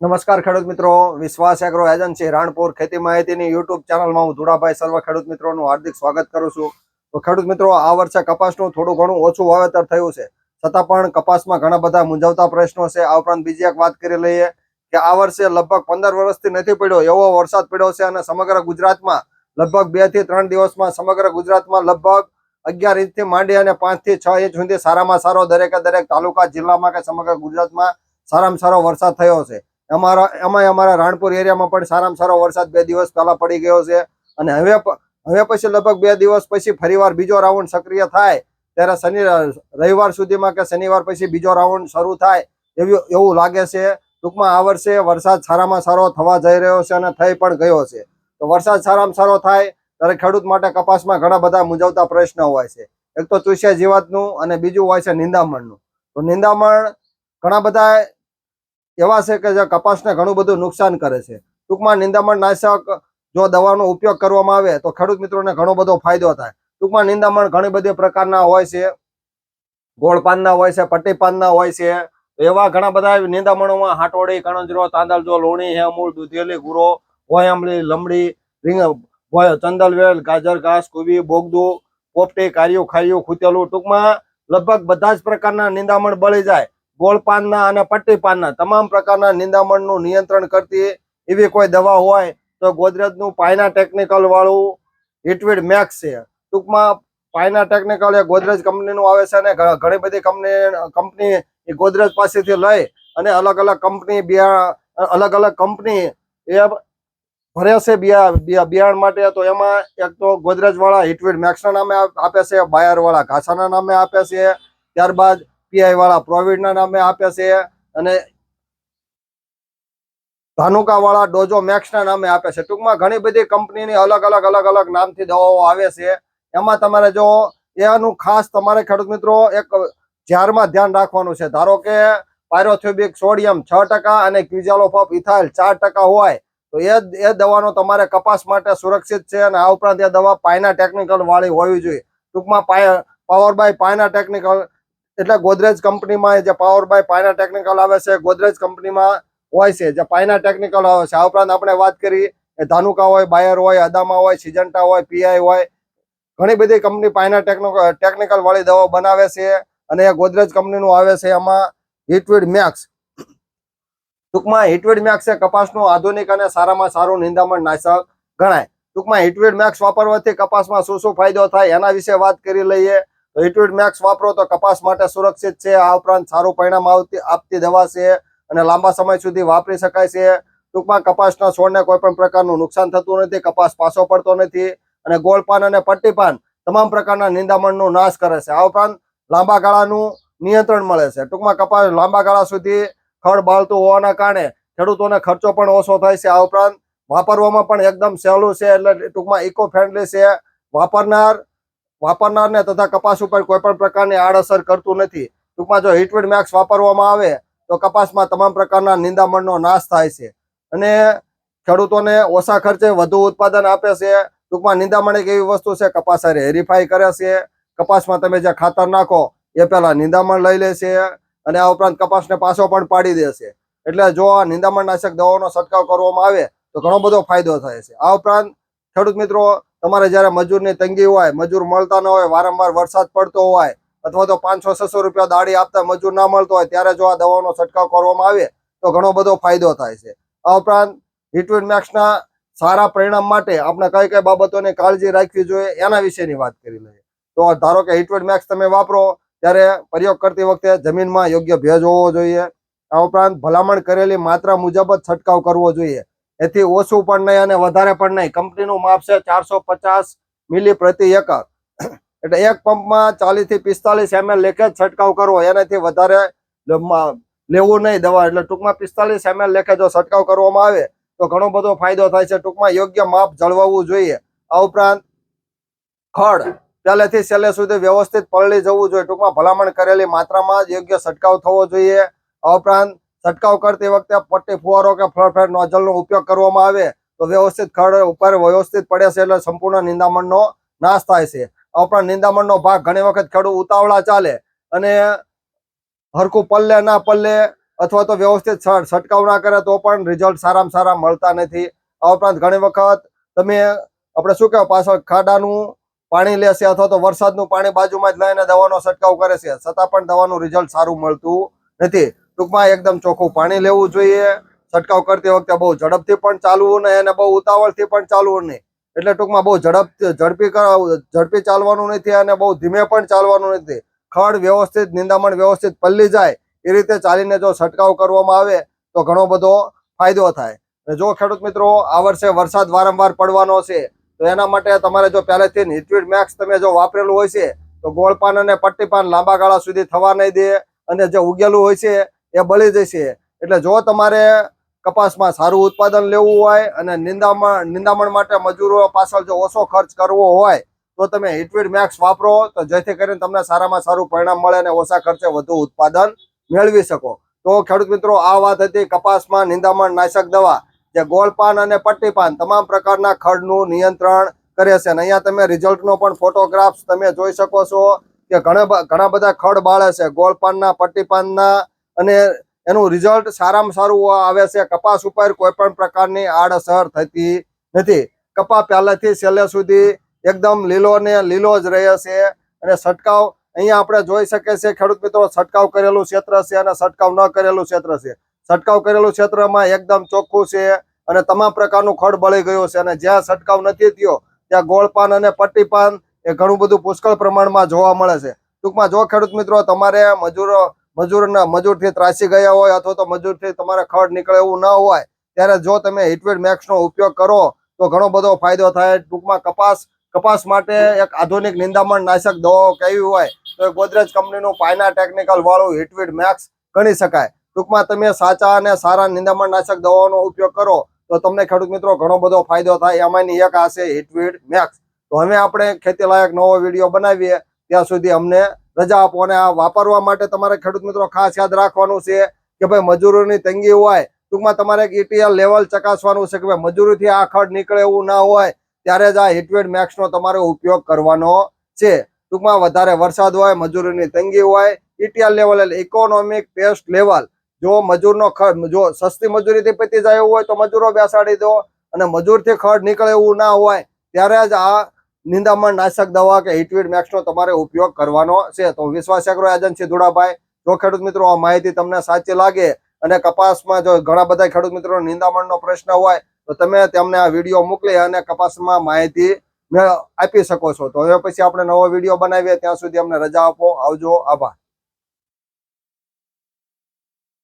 નમસ્કાર ખેડૂત મિત્રો, વિશ્વાસ એગ્રો એજન્સી રાણપુર ખેતી માહિતીની યુટ્યુબ ચેનલમાં હું ધુડાભાઈ સર્વ ખેડૂત મિત્રોનું હાર્દિક સ્વાગત કરું છું. તો ખેડૂત મિત્રો, આ વર્ષે કપાસનું થોડું ઘણું ઓછું વાવેતર થયું છે. છતાં પણ કપાસમાં ઘણા બધા મૂંઝવતા પ્રશ્નો છે. આ ઉપરાંત બીજી એક વાત કરી લઈએ કે આ વર્ષે લગભગ પંદર વર્ષથી નથી પડ્યો એવો વરસાદ પડ્યો છે અને સમગ્ર ગુજરાતમાં લગભગ બેથી ત્રણ દિવસમાં સમગ્ર ગુજરાતમાં લગભગ અગિયાર ઇંચથી માંડી અને પાંચથી છ ઇંચ સુધી સારામાં સારો દરેકે દરેક તાલુકા, જિલ્લામાં કે સમગ્ર ગુજરાતમાં સારામાં સારો વરસાદ થયો છે. અમારા એમાં અમારા રાણપુર એરિયામાં પણ સારામાં સારો વરસાદ બે દિવસ પહેલા પડી ગયો છે. અને હવે હવે પછી લગભગ બે દિવસ પછી ફરીવાર બીજો રાઉન્ડ સક્રિય થાય. ત્યારે શનિ, રવિવાર સુધીમાં કે શનિવાર પછી બીજો રાઉન્ડ શરૂ થાય એવું એવું લાગે છે. ટૂંકમાં આ વર્ષે વરસાદ સારામાં સારો થવા જઈ રહ્યો છે અને થઈ પણ ગયો છે. તો વરસાદ સારામાં સારો થાય ત્યારે ખેડૂત માટે કપાસમાં ઘણા બધા મૂંઝવતા પ્રશ્નો હોય છે. એક તો ચૂસ્યા જીવાતનું અને બીજું હોય છે નિંદામણનું. તો નિંદામણ ઘણા બધા એવા છે કે જે કપાસને ઘણું બધું નુકસાન કરે છે. ટૂંકમાં નિંદામણ નાશક જો દવાનો ઉપયોગ કરવામાં આવે તો ખેડૂત મિત્રોને ઘણો બધો ફાયદો થાય. ટૂંકમાં નિંદામણ ઘણી બધી પ્રકારના હોય છે. ગોળપાનના હોય છે પટ્ટી પાનના હોય છે. એવા ઘણા બધા નિંદામણોમાં હાટોડી કણજરો તાંદલજો લોણી, હેમૂળ, દૂધેલી, ગુરો ભોયમલી લમડી, રીંગ ચંદલવેલ, ગાજર, ઘાસ કુવી બોગદું, પોપટી, કાર્યું, ખાર્યું, ખૂતેલું. ટૂંકમાં લગભગ બધા જ પ્રકારના નિંદામણ બળી જાય. ગોળ પાનના અને પટ્ટીપાનના તમામ પ્રકારના નિંદામણનું નિયંત્રણ કરતી એવી કોઈ દવા હોય તો ગોદરેજનું પાયના ટેકનિકલ વાળું હિટવીડ મેક્સ છે. ટૂંકમાં પાયના ટેકનિકલ એ ગોદરેજ કંપનીનું આવે છે અને ઘણી બધી કંપની કંપની એ ગોદરેજ પાસેથી લઈ અને અલગ અલગ કંપની બિયા અલગ અલગ કંપની એ ભરે છે બિયા બિયા- બિયારણ માટે. તો એમાં એક તો ગોદરેજ વાળા હિટવીડ મેક્સના નામે આપે છે, બાયરવાળા ઘાસાના નામે આપે છે. ત્યારબાદ પીઆઈ વાળા પ્રોવિડના નામે આપે છે અને ધાનુકા વાળા ડોજો મેક્સના નામે આપે છે. ટૂંકમાં ઘણી બધી કંપનીની અલગ અલગ અલગ અલગ નામથી દવાઓ આવે છે. એમાં તમારે જો એનું ખાસ તમારે ખેડૂત મિત્રો એક ઝારમાં ધ્યાન રાખવાનું છે. ધારો કે પાયરોથ્યુબિક સોડિયમ છ અને ક્વિઝાલોફોપ ઇથાઇલ ચાર હોય, તો એ એ દવાનો તમારે કપાસ માટે સુરક્ષિત છે અને આ ઉપરાંત એ દવા પાયના ટેકનિકલ વાળી હોવી જોઈએ. ટૂંકમાં પાય પાવર બાય પાયના ટેકનિકલ એટલે ગોદરેજ કંપનીમાં જે પાવર બાય પાયના ટેકનિકલ આવે છે, ગોદરેજ કંપનીમાં હોય છે, જે પાયના ટેકનિકલ આવે છે. આ ઉપરાંત આપણે વાત કરી એ ધાનુકા હોય, બાયર હોય, અદામા હોય સિજન્ટા હોય, પીઆઈ હોય, ઘણી બધી કંપની પાયના ટેકનિકલ વાળી દવાઓ બનાવે છે અને એ ગોદરેજ કંપનીનું આવે છે એમાં હિટવીડ મેક્સ ટૂંકમાં હિટવીડ મેક્સ એ કપાસનું આધુનિક અને સારામાં સારું નિંદામણ નાશક ગણાય. ટૂંકમાં હિટવીડ મેક્સ વાપરવાથી કપાસમાં શું શું ફાયદો થાય એના વિશે વાત કરી લઈએ. તો મેક્સ વાપરો તો કપાસ માટે સુરક્ષિત છે. આ ઉપરાંત સારું પરિણામ આવતી, આપતી દવા છે અને લાંબા સમય સુધી વાપરી શકાય છે. ટૂંકમાં કપાસના છોડને કોઈ પણ પ્રકારનું નુકસાન થતું નથી, કપાસ પાછો પડતો નથી અને ગોળપાન અને પટ્ટી પાન તમામ પ્રકારના નિંદામણનો નાશ કરે છે. આ ઉપરાંત લાંબા ગાળાનું નિયંત્રણ મળે છે. ટૂંકમાં કપાસ લાંબા ગાળા સુધી ખડ બાળતું હોવાના કારણે ખેડૂતોને ખર્ચો પણ ઓછો થાય છે. આ ઉપરાંત વાપરવામાં પણ એકદમ સહેલું છે એટલે ટૂંકમાં ઇકો ફ્રેન્ડલી છે. વાપરનાર વાપરનારને તથા કપાસ ઉપર કોઈ પણ પ્રકારની આડઅસર કરતું નથી. ટૂંકમાં જો હિટવેડ મેક્સ વાપરવામાં આવે, તો કપાસમાં તમામ પ્રકારના નિંદામણનો નાશ થાય છે. અને ખેડૂતોને ઓછા ખર્ચે વધુ ઉત્પાદન આપે છે. ટૂંકમાં નિંદામણ એક એવી વસ્તુ છે, કપાસ હારે હેરીફાઈ કરે છે. કપાસમાં તમે જે ખાતર નાખો, એ પહેલાં નિંદામણ લઈ લે છે અને આ ઉપરાંત કપાસને પાછો પણ પાડી દે છે. એટલે જો આ નિંદામણ નાશક દવાનો છંટકાવ કરવામાં આવે, તો ઘણો બધો ફાયદો થાય છે. આ ઉપરાંત ખેડૂત મિત્રો તમારે જ્યારે મજૂરની તંગી હોય, મજૂર મળતા ન હોય, વારંવાર વરસાદ પડતો હોય અથવા તો પાંચસો, છસો રૂપિયા દાડી આપતા મજૂર ના મળતો હોય, ત્યારે જો આ દવાનો છંટકાવ કરવામાં આવે, તો ઘણો બધો ફાયદો થાય છે. આ ઉપરાંત હિટવિન મેક્સના સારા પરિણામ માટે આપણે કઈ કઈ બાબતોની કાળજી રાખવી જોઈએ, એના વિશેની વાત કરી લઈએ. તો ધારો કે હિટવિન મેક્સ તમે વાપરો, ત્યારે પ્રયોગ કરતી વખતે જમીનમાં યોગ્ય ભેજ હોવો જોઈએ. આ ઉપરાંત ભલામણ કરેલી માત્રા મુજબ જ છંટકાવ કરવો જોઈએ. એથી ઓછું પણ નહીં અને વધારે પણ નહીં. કંપનીનું માપ છે ચારસો પચાસ મિલી પ્રતિ એકર. એટલે એક પંપમાં ચાલીસથી પિસ્તાલીસ એમએલ લેખે છંટકાવ કરવો, એનાથી વધારે લેવું નહીં દવા. એટલે ટૂંકમાં પિસ્તાલીસ એમએલ લેખે જો છંટકાવ કરવામાં આવે, તો ઘણો બધો ફાયદો થાય છે. ટૂંકમાં યોગ્ય માપ જળવાવું જોઈએ. આ ઉપરાંત ખડ પહેલેથી છેલ્લે સુધી વ્યવસ્થિત પલળી જવું જોઈએ. ટૂંકમાં ભલામણ કરેલી માત્રામાં યોગ્ય છંટકાવ થવો જોઈએ. આ ઉપરાંત છંટકાવ કરતી વખતે પટ્ટી ફુવારો કે ફ્લફેટ નોઝલનો ઉપયોગ કરવામાં આવે તો વ્યવસ્થિત ખડ ઉપર વ્યવસ્થિત પડે છે એટલે સંપૂર્ણ નિંદામણનો નાશ થાય છે. આ નિંદામણ નિંદામણનો ભાગ ઘણી વખત ખેડૂત ઉતાવળા ચાલે અને હરખું પલ્લે ના પલ્લે અથવા તો વ્યવસ્થિત છંટકાવ ના કરે તો પણ રિઝલ્ટ સારામાં સારા મળતા નથી. આ ઉપરાંત ઘણી વખત તમે આપણે શું કહેવાય, પાછળ ખાડાનું પાણી લેશે અથવા તો વરસાદનું પાણી બાજુમાં જ લઈને દવાનો છંટકાવ કરે છે. છતાં પણ દવાનું રિઝલ્ટ સારું મળતું નથી. ટૂંકમાં એકદમ ચોખ્ખું પાણી લેવું જોઈએ. છંટકાવ કરતી વખતે બહુ ઝડપથી પણ ચાલવું નહીં અને બહુ ઉતાવળથી પણ ચાલવું નહીં. એટલે ટૂંકમાં બહુ ઝડપ ઝડપી ઝડપી ચાલવાનું નથી અને બહુ ધીમે પણ ચાલવાનું નથી. ખડ વ્યવસ્થિત, નિંદામણ વ્યવસ્થિત પલ્લી જાય એ રીતે ચાલીને જો છંટકાવ કરવામાં આવે તો ઘણો બધો ફાયદો થાય. જો ખેડૂત મિત્રો, આ વર્ષે વરસાદ વારંવાર પડવાનો છે, તો એના માટે તમારે જો પહેલેથી હિટવીડ મેક્સ તમે જો વાપરેલું હોય છે, તો ગોળપાન અને પટ્ટીપાન લાંબા ગાળા સુધી થવા નહીં દે અને જે ઉગેલું હોય છે એ બળી જશે. એટલે જો તમારે કપાસમાં સારું ઉત્પાદન લેવું હોય અને નિંદામણ નિંદામણ માટે મજૂરો પાછળ જો ઓછો ખર્ચ કરવો હોય, તો તમે હિટવીડ મેક્સ વાપરો, તો જેથી કરીને તમને સારામાં સારું પરિણામ મળે અને ઓછા ખર્ચે વધુ ઉત્પાદન મેળવી શકો. તો ખેડૂત મિત્રો, આ વાત હતી કપાસમાં નિંદામણ નાશક દવા, જે ગોળપાન અને પટ્ટીપાન તમામ પ્રકારના ખડનું નિયંત્રણ કરે છે. અને અહીંયા તમે રિઝલ્ટનો પણ ફોટોગ્રાફ્સ તમે જોઈ શકો છો કે ઘણા ઘણા બધા ખડ બાળે છે. ગોળપાનના, પટ્ટીપાનના અને એનું રિઝલ્ટ સારામાં સારું આવે છે. કપાસ ઉપર કોઈ પણ પ્રકારની આડઅસર થતી નથી. કપા પહેલાથી છેલ્લે સુધી એકદમ લીલો ને લીલો જ રહે છે. અને છંટકાવ, અહીંયા આપણે જોઈ શકીએ છીએ, ખેડૂત મિત્રો, છંટકાવ કરેલું ક્ષેત્ર છે અને છંટકાવ ન કરેલું ક્ષેત્ર છે. છંટકાવ કરેલું ક્ષેત્રમાં એકદમ ચોખ્ખું છે અને તમામ પ્રકારનું ખડ બળી ગયું છે અને જ્યાં છંટકાવ નથી થયો, ત્યાં ગોળપાન અને પટ્ટીપાન એ ઘણું બધું પુષ્કળ પ્રમાણમાં જોવા મળે છે. ટૂંકમાં જો ખેડૂત મિત્રો, તમારે મજૂરો મજૂરના મજૂરથી ત્રાસી ગયા હોય અથવા તો મજૂરથી તમારે ખડ નીકળે એવું ના હોય, ત્યારે જો તમે હિટવેડ મેક્સનો ઉપયોગ કરો, તો ઘણો બધો ફાયદો થાય. ટૂંકમાં કપાસ કપાસ માટે એક આધુનિક નિંદામણ નાશક દવાઓ કેવી હોય, તો ગોદરેજ કંપનીનું પાયના ટેકનિકલ વાળું હિટવીડ મેક્સ ગણી શકાય. ટૂંકમાં તમે સાચા અને સારા નિંદામણ નાશક દવાઓનો ઉપયોગ કરો, તો તમને ખેડૂત મિત્રો ઘણો બધો ફાયદો થાય. એમાંની એક આ છે હિટવીડ મેક્સ તો હવે આપણે ખેતી લાયક નવો વીડિયો બનાવીએ. ત્યાં સુધી અમને રજા આપો અને આ વાપરવા માટે તમારે ખેડૂત મિત્રો ખાસ યાદ રાખવાનું છે કે ભાઈ મજૂરોની તંગી હોય, ટૂંકમાં તમારે ETL લેવલ ચકાસવાનું છે કે ભાઈ મજૂરીથી આ ખડ નીકળે એવું ના હોય, ત્યારે જ આ હિટવેડ મેક્સનો તમારે ઉપયોગ કરવાનો છે. ટૂંકમાં વધારે વરસાદ હોય, મજૂરીની તંગી હોય ઇટીએલ લેવલ એટલે ઇકોનોમિક ટેસ્ટ લેવલ જો મજૂરનો ખર્ચ જો સસ્તી મજૂરીથી પતી જાય એવું હોય તો મજૂરો બેસાડી દો અને મજૂરથી ખર્ચ નીકળે એવું ના હોય, ત્યારે જ આ નિંદામણ દવા કે હિટવીડ મેક્સનો તમારે ઉપયોગ કરવાનો છે. તો વિશ્વાસ એગ્રો એજન્સી ધુડાભાઈ જો ખેડૂત મિત્રો આ માહિતી તમને સાચી લાગે અને કપાસમાં જો ઘણા બધા ખેડૂત મિત્રો નિંદામણનો પ્રશ્ન હોય, તો તમે તેમને આ વીડિયો મોકલી અને કપાસમાં માહિતી આપી શકો છો. તો હવે પછી આપણે નવો વીડિયો બનાવીએ. ત્યાં સુધી અમને રજા આપો. આવજો. આભાર.